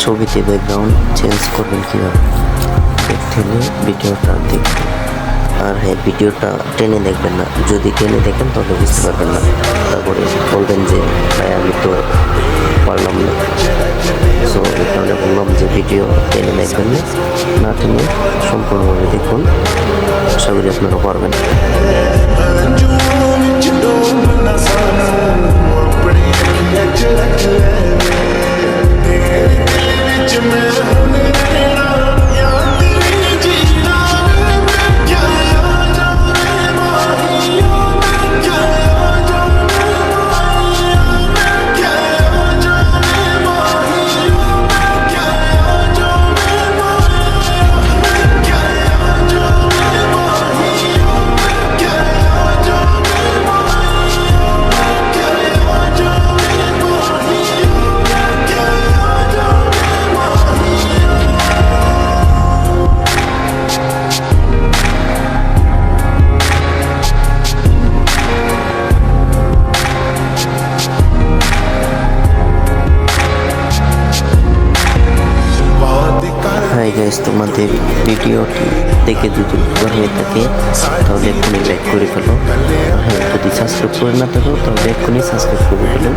ছবিতে background change করবেন কীভাবে? হলে ভিডিওটা দেখবেন। আর হ্যাঁ ভিডিওটা টেনে দেখবেন না। যদি টেনে দেখেন, তাহলে বুঝতে পারবেন না। তারপরে বলবেন যে, ভাই, আমি তো পারলাম না। সো কারণে বললাম যে, ভিডিও টেনে দেখবেন না। না টেনে সম্পূর্ণভাবে দেখুন। করি আপনারা পারবেন। হাই গাইজ তোমাদের ভিডিওটি দেখে যদি উপকার হয়ে থাকে, তাহলে এক্ষুনি লাইক করে ফেলো। হ্যাঁ যদি সাবস্ক্রাইব করে না থাকো, তাহলে এক্ষুনি সাবস্ক্রাইব করে ফেলো।